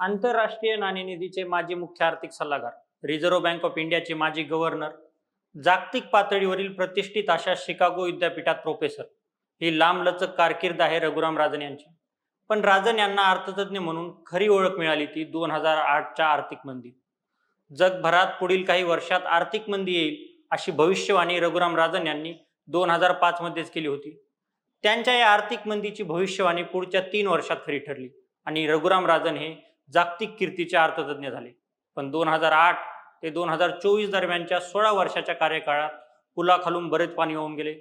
आंतरराष्ट्रीय नाणेनिधीचे माजी मुख्य आर्थिक सल्लागार रिझर्व्ह बँक ऑफ इंडियाचे माजी गव्हर्नर जागतिक पातळीवरील प्रतिष्ठित अशा शिकागो विद्यापीठात प्रोफेसर ही लांबलचक कारकीर्द आहे रघुराम राजन यांची. पण राजन यांना अर्थतज्ञ म्हणून खरी ओळख मिळाली ती दोन हजार आठच्या आर्थिक मंदी. जगभरात पुढील काही वर्षात आर्थिक मंदी येईल अशी भविष्यवाणी रघुराम राजन यांनी दोन हजार पाचमध्येच केली होती. त्यांच्या या आर्थिक मंदीची भविष्यवाणी पुढच्या तीन वर्षात खरी ठरली आणि रघुराम राजन हे जागतिक कीर्तीचे अर्थतज्ञ झाले. पण दोन हजार आठ ते दोन हजार चोवीस दरम्यानच्या सोळा वर्षाच्या कार्यकाळात पुलाखालून बरेच पाणी होऊन गेले.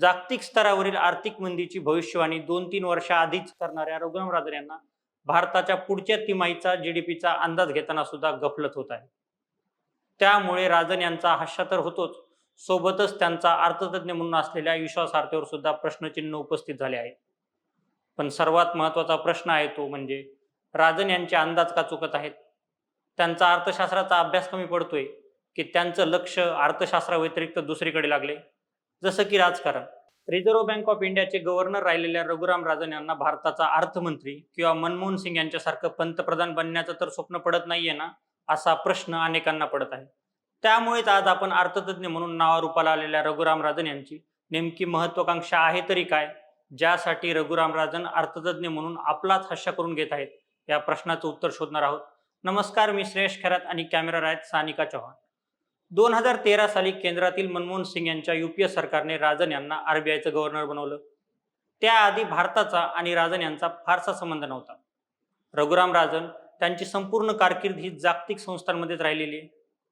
जागतिक स्तरावरील आर्थिक मंदीची भविष्यवाणी दोन तीन वर्षाआधीच करणाऱ्या रघुराम राजन यांना भारताच्या पुढच्या तिमाहीचा जी डी पीचा अंदाज घेताना सुद्धा गफलत होत आहे. त्यामुळे राजन यांचा हास्य तर होतोच. सोबतच त्यांचा अर्थतज्ञ म्हणून असलेल्या विश्वासार्हतेवर सुद्धा प्रश्नचिन्ह उपस्थित झाले आहे. पण सर्वात महत्त्वाचा प्रश्न आहे तो म्हणजे राजन यांचे अंदाज का चुकत आहेत? त्यांचा अर्थशास्त्राचा अभ्यास कमी पडतोय की त्यांचं लक्ष अर्थशास्त्राव्यतिरिक्त दुसरीकडे लागले? जसं की राजकारण. रिझर्व्ह बँक ऑफ इंडियाचे गव्हर्नर राहिलेल्या रघुराम राजन यांना भारताचा अर्थमंत्री किंवा मनमोहन सिंग यांच्यासारखं पंतप्रधान बनण्याचं तर स्वप्न पडत नाहीये ना असा प्रश्न अनेकांना पडत आहे. त्यामुळेच आज आपण अर्थतज्ञ म्हणून नावारूपाला आलेल्या रघुराम राजन यांची नेमकी महत्वाकांक्षा आहे तरी काय? ज्यासाठी रघुराम राजन अर्थतज्ञ म्हणून आपलाच हास्य करून घेत आहेत. या प्रश्नाचं उत्तर शोधणार आहोत. नमस्कार मी श्रेयश खरात आणि कॅमेरा आहेत सानिका चव्हाण दोन हजार तेरा साली केंद्रातील मनमोहन सिंग यांच्या युपीए सरकारने राजन यांना आरबीआयचं गव्हर्नर बनवलं. त्याआधी भारताचा आणि राजन यांचा फारसा संबंध नव्हता. रघुराम राजन त्यांची संपूर्ण कारकीर्द ही जागतिक संस्थांमध्येच राहिलेली आहे.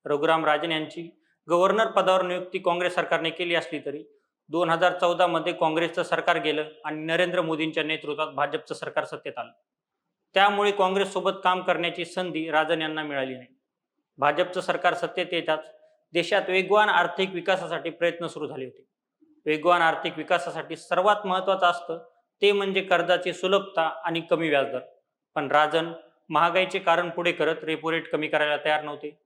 रघुराम राजन यांची गव्हर्नर पदावर नियुक्ती काँग्रेस सरकारने केली असली तरी दोन हजार चौदा मध्ये काँग्रेसचं सरकार गेलं आणि नरेंद्र मोदींच्या नेतृत्वात भाजपचं सरकार सत्तेत आलं. त्यामुळे काँग्रेससोबत काम करण्याची संधी राजन यांना मिळाली नाही. भाजपचं सरकार सत्तेत येताच देशात वेगवान आर्थिक विकासासाठी प्रयत्न सुरू झाले होते. वेगवान आर्थिक विकासासाठी सर्वात महत्वाचं असतं ते म्हणजे कर्जाची सुलभता आणि कमी व्याजदर. पण राजन महागाईचे कारण पुढे करत रेपो रेट कमी करायला तयार नव्हते.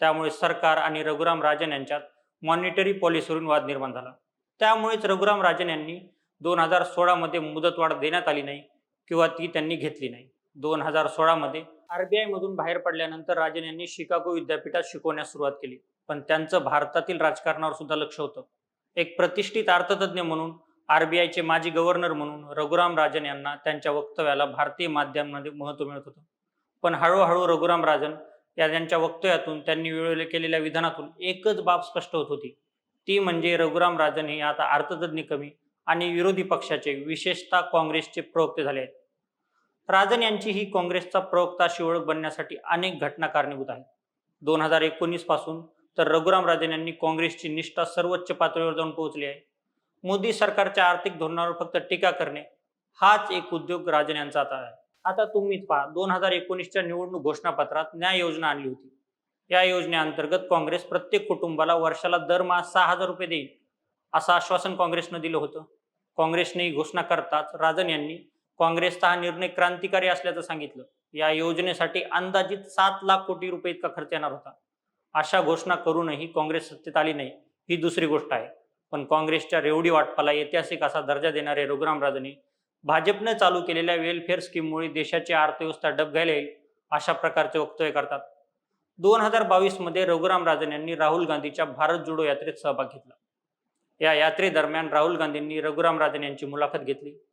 त्यामुळे सरकार आणि रघुराम राजन यांच्यात मॉनिटरी पॉलिसीवरून वाद निर्माण झाला. त्यामुळेच रघुराम राजन यांनी दोन हजार सोळामध्ये मुदतवाढ देण्यात आली नाही किंवा ती त्यांनी घेतली नाही. दोन हजार सोळामध्ये आरबीआय मधून बाहेर पडल्यानंतर राजन यांनी शिकागो विद्यापीठात शिकवण्यास सुरुवात केली. पण त्यांचं भारतातील राजकारणावर सुद्धा लक्ष होतं. एक प्रतिष्ठित अर्थतज्ञ म्हणून आरबीआयचे माजी गव्हर्नर म्हणून रघुराम राजन यांना त्यांच्या वक्तव्याला भारतीय माध्यमांमध्ये महत्त्व मिळत होतं. पण हळूहळू रघुराम राजन या त्यांच्या वक्तव्यातून त्यांनी वेळोवेळी केलेल्या विधानातून एकच बाब स्पष्ट होत होती. ती म्हणजे रघुराम राजन हे आता अर्थतज्ञ कमी आणि विरोधी पक्षाचे विशेषतः काँग्रेसचे प्रवक्ते झाले आहेत. राजन यांची ही काँग्रेसचा प्रवक्ता अशी ओळख बनण्यासाठी अनेक घटना कारणीभूत आहेत. दोन हजार एकोणीसपासून तर रघुराम राजन यांनी काँग्रेसची निष्ठा सर्वोच्च पातळीवर जाऊन पोहोचली आहे. मोदी सरकारच्या आर्थिक धोरणावर फक्त टीका करणे हाच एक उद्योग राजन यांचा आता आहे. आता तुम्हीच पहा दोन हजार एकोणीसच्या निवडणूक घोषणापत्रात न्याय योजना आणली होती. या योजनेअंतर्गत काँग्रेस प्रत्येक कुटुंबाला वर्षाला दरमहा सहा हजार रुपये देईल असं आश्वासन काँग्रेसनं दिलं होतं. काँग्रेसने ही घोषणा करताच राजन यांनी काँग्रेसचा हा निर्णय क्रांतिकारी असल्याचं सांगितलं. या योजनेसाठी अंदाजित सात लाख कोटी रुपये इतका खर्च येणार होता. अशा घोषणा करूनही काँग्रेस सत्तेत आली नाही ही दुसरी गोष्ट आहे. पण काँग्रेसच्या रेवडी वाटपाला ऐतिहासिक असा दर्जा देणारे रघुराम राजने भाजपने चालू केलेल्या वेलफेअर स्कीममुळे देशाची अर्थव्यवस्था डबघायला येईल अशा प्रकारचे वक्तव्य करतात. दोन हजार बावीसमध्ये रघुराम राजन यांनी राहुल गांधीच्या भारत जोडो यात्रेत सहभाग घेतला. या यात्रेदरम्यान राहुल गांधींनी रघुराम राजन यांची मुलाखत घेतली.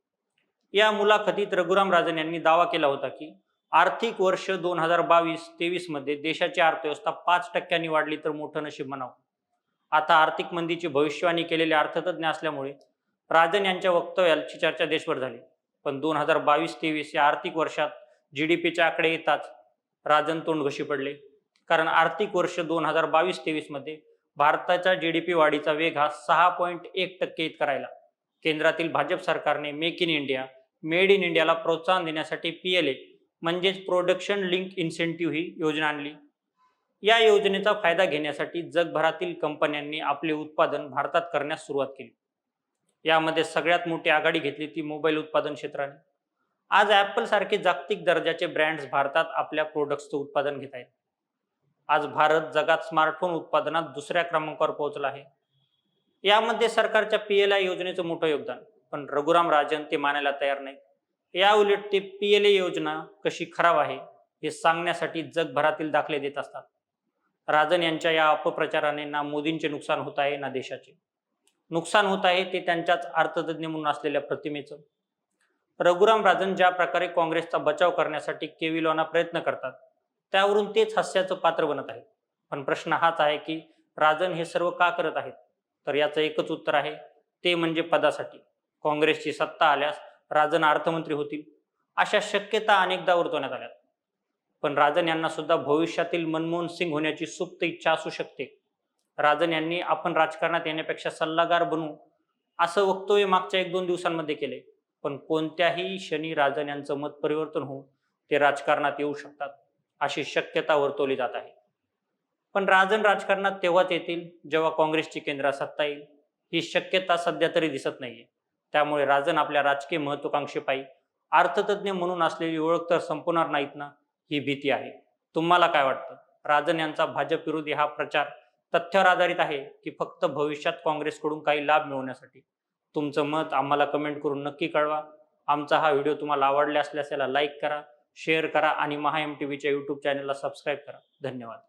या मुलाखतीत रघुराम राजन यांनी दावा केला होता की आर्थिक वर्ष दोन हजार बावीस तेवीसमध्ये देशाची अर्थव्यवस्था पाच टक्क्यांनी वाढली तर मोठं नशीब म्हणावं. आता आर्थिक मंदीची भविष्यवाणी केलेले अर्थतज्ञ असल्यामुळे राजन यांच्या वक्तव्याची चर्चा देशभर झाली. पण दोन हजार बावीस तेवीस या आर्थिक वर्षात जी डी पीचे आकडे येताच राजन तोंड घशी पडले. कारण आर्थिक वर्ष दोन हजार बावीस तेवीसमध्ये भारताच्या जी डी पी वाढीचा वेग हा सहा पॉईंट एक टक्के इतका राहिला. केंद्रातील भाजप सरकारने make in India made in इंडियाला प्रोत्साहन देण्यासाठी पी एल ए म्हणजेच प्रोडक्शन लिंक इन्सेंटिव्ह ही योजना आणली. या योजनेचा फायदा घेण्यासाठी जगभरातील कंपन्यांनी आपले उत्पादन भारतात करण्यास सुरुवात केली. यामध्ये सगळ्यात मोठी आघाडी घेतली ती मोबाईल उत्पादन क्षेत्राने. आज ॲपल सारखे जागतिक दर्जाचे ब्रँड्स भारतात आपल्या प्रोडक्ट्सचं उत्पादन घेत आहेत. आज भारत जगात स्मार्टफोन उत्पादनात दुसऱ्या क्रमांकावर पोहोचला आहे. यामध्ये सरकारच्या पी एल आय योजनेचं मोठं योगदान. पण रघुराम राजन ते मानायला तयार नाही या उलट ते पी एल ए योजना कशी खराब आहे हे सांगण्यासाठी जगभरातील दाखले देत असतात. राजन यांच्या या अपप्रचाराने ना मोदींचे नुकसान होत आहे ना देशाचे. नुकसान होत आहे ते त्यांच्याच अर्थतज्ञ म्हणून असलेल्या प्रतिमेचं. रघुराम राजन ज्या प्रकारे काँग्रेसचा बचाव करण्यासाठी केविलोना प्रयत्न करतात त्यावरून तेच हास्याचं पात्र बनत आहे. पण प्रश्न हाच आहे की राजन हे सर्व का करत आहेत? तर याचं एकच उत्तर आहे ते म्हणजे पदासाठी. काँग्रेसची सत्ता आल्यास राजन अर्थमंत्री होतील. अशा शक्यता अनेकदा वर्तवण्यात आल्या पण राजन यांना सुद्धा भविष्यातील मनमोहन सिंग होण्याची सुप्त इच्छा असू शकते. राजन यांनी आपण राजकारणात येण्यापेक्षा सल्लागार बनू असं वक्तव्य मागच्या एक दोन दिवसांमध्ये केले पण कोणत्याही क्षणी राजन यांचं मत परिवर्तन होऊन ते राजकारणात येऊ शकतात अशी शक्यता वर्तवली जात आहे. पण राजन राजकारणात तेव्हाच येतील जेव्हा काँग्रेसची केंद्रात सत्ता येईल. ही शक्यता सध्या तरी दिसत नाहीये. त्यामुळे राजन आपल्या राजकीय महत्वाकांक्षेपायी अर्थतज्ञ म्हणून असलेली ओळख तर संपवणार नाहीत ना ही भीती आहे. तुम्हाला काय वाटतं? राजन यांचा भाजप विरोधी हा प्रचार तथ्यावर आधारित आहे की फक्त भविष्यात काँग्रेसकडून काही लाभ मिळवण्यासाठी? तुमचं मत आम्हाला कमेंट करून नक्की कळवा. आमचा हा व्हिडिओ तुम्हाला आवडला असल्यास याला लाईक करा शेअर करा आणि महा एम टी व्हीच्या यूट्यूब चॅनलला सबस्क्राईब करा. धन्यवाद.